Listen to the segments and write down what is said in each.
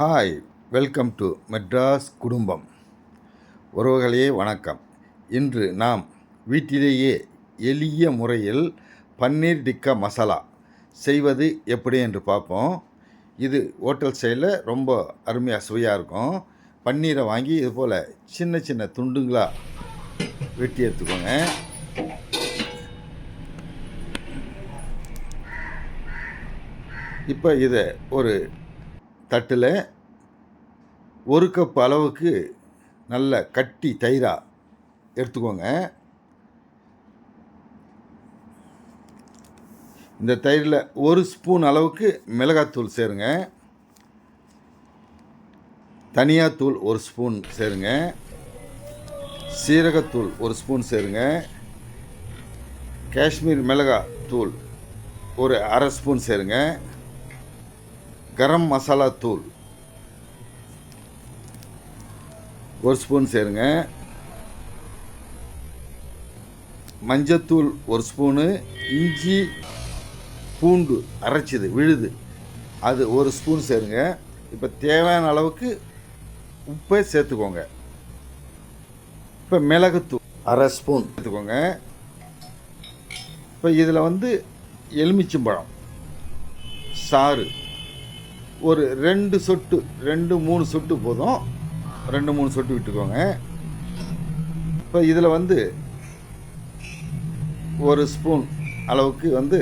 Hi welcome to Madras குடும்பம் உறவுகளே வணக்கம். இன்று நாம் வீட்டிலேயே எளிய முறையில் பன்னீர் டிக்கா மசாலா செய்வது எப்படி என்று பார்ப்போம். இது ஹோட்டல் சைடில் ரொம்ப அருமையாக சுவையாக இருக்கும். பன்னீரை வாங்கி இது போல் சின்ன சின்ன துண்டுங்களாக வெட்டி எடுத்துக்கோங்க. இப்போ இதை ஒரு தட்டில் ஒரு கப் அளவுக்கு நல்ல கட்டி தயிராக எடுத்துக்கோங்க. இந்த தயிரில் ஒரு ஸ்பூன் அளவுக்கு மிளகாத்தூள் சேருங்க. தனியாத்தூள் ஒரு ஸ்பூன் சேருங்க. சீரகத்தூள் ஒரு ஸ்பூன் சேருங்க. காஷ்மீர் மிளகாய் தூள் ஒரு அரை ஸ்பூன் சேருங்க. கரம் மசாலா தூள். ஒரு ஸ்பூன் சேருங்க. மஞ்சத்தூள் ஒரு ஸ்பூனு. இஞ்சி பூண்டு அரைச்சிது விழுது. அது ஒரு ஸ்பூன் சேருங்க. இப்போ தேவையான அளவுக்கு உப்பை சேர்த்துக்கோங்க. இப்போ மிளகுத்தூள் அரை ஸ்பூன் சேர்த்துக்கோங்க. இப்போ இதில் வந்து எலுமிச்சம்பழம் சாறு ஒரு ரெண்டு சொட்டு ரெண்டு மூணு சொட்டு போதும். ரெண்டு மூணு சொட்டு விட்டுக்கோங்க. இப்போ இதில் வந்து ஒரு ஸ்பூன் அளவுக்கு வந்து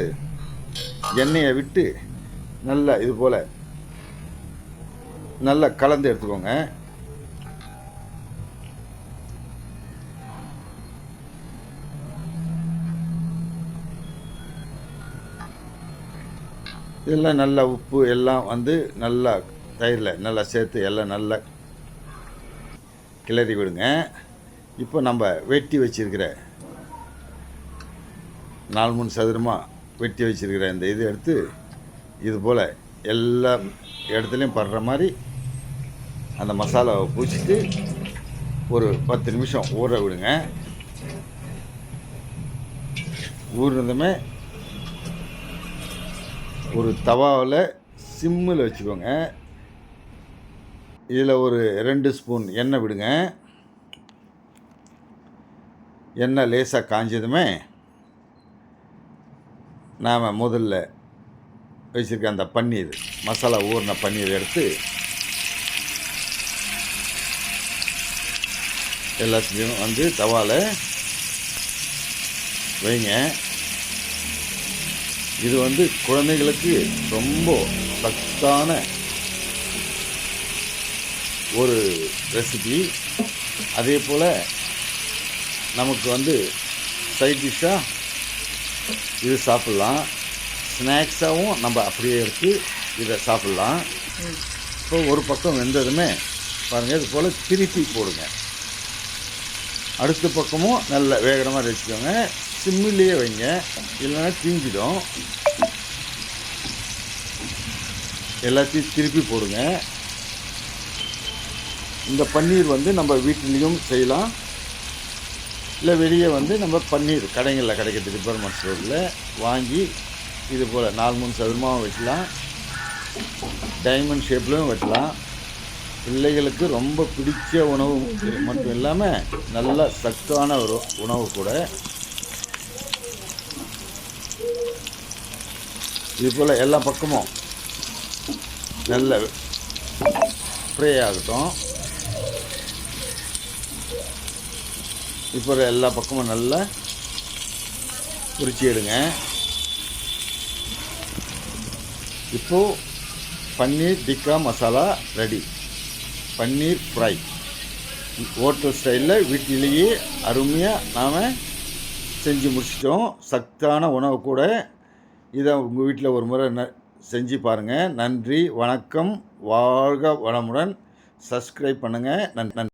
எண்ணெயை விட்டு நல்லா இது போல் நல்லா கலந்து எடுத்துக்கோங்க. இதெல்லாம் நல்லா உப்பு எல்லாம் வந்து நல்லா தயிரில் நல்லா சேர்த்து எல்லாம் நல்லா கிளறி விடுங்க. இப்போ நம்ம வெட்டி வச்சிருக்கிற நாலு மூணு சதுரமாக வெட்டி வச்சிருக்கிற இந்த இது எடுத்து இது போல் எல்லா இடத்துலையும் படுற மாதிரி அந்த மசாலாவை பூச்சிட்டு ஒரு பத்து நிமிஷம் ஊற விடுங்க. ஊறினதுமே ஒரு தவாவில் சிம்மில் வச்சுக்கோங்க. இதில் ஒரு ரெண்டு ஸ்பூன் எண்ணெய் விடுங்க. எண்ணெய் லேசாக காஞ்சதுமே நாம் முதல்ல வச்சுருக்க அந்த பன்னீர் மசாலா ஊறின பன்னீர் எடுத்து எல்லாத்தையும் வந்து தவாவில் வைங்க. இது வந்து குழந்தைகளுக்கு ரொம்ப சத்தான ஒரு ரெசிபி அதே போல் நமக்கு வந்து சைட் டிஷ்ஷாக இது சாப்பிட்லாம். ஸ்நாக்ஸாகவும் நம்ம அப்படியே எடுத்து இதை சாப்பிட்லாம். இப்போ ஒரு பக்கம் வெந்ததுமே பாருங்கள் இது போல் திருப்பி போடுங்க. அடுத்த பக்கமும் நல்ல வேகமாக ரசிக்கோங்க. வச்சுக்கோங்க சிம்மிலேயே வைங்க. இல்லைன்னா தீஞ்சிடும். எல்லாத்தையும் திருப்பி போடுங்க. இந்த பன்னீர் வந்து நம்ம வீட்டிலையும் செய்யலாம். இல்லை வெளியே வந்து நம்ம பன்னீர் கடைகளில் கிடைக்கிறது டிபார்ட்மெண்ட் ஸ்டோரில் வாங்கி இது போல் நாலு மூணு சதுரமாகவும் வைக்கலாம். டைமண்ட் ஷேப்லையும் வைக்கலாம். பிள்ளைகளுக்கு ரொம்ப பிடிச்ச உணவு. மட்டும் இல்லாமல் நல்ல சத்தான ஒரு உணவு கூட. இது போல் எல்லா பக்கமும் நல்ல ஸ்ப்ரே ஆகட்டும் இப்போ எல்லா பக்கமும் நல்லா பொரிச்சு எடுங்க. இப்போது paneer tikka masala ready. Paneer fry. Hotel ஸ்டைலில் வீட்டிலேயே அருமையாக நாம் செஞ்சு முடிச்சிட்டோம். சத்தான உணவு கூட இதை உங்கள் வீட்டில் ஒரு முறை ந செஞ்சு பாருங்கள் நன்றி வணக்கம் வாழ்க வளமுடன். சப்ஸ்கிரைப் பண்ணுங்கள் நன் நன்றி.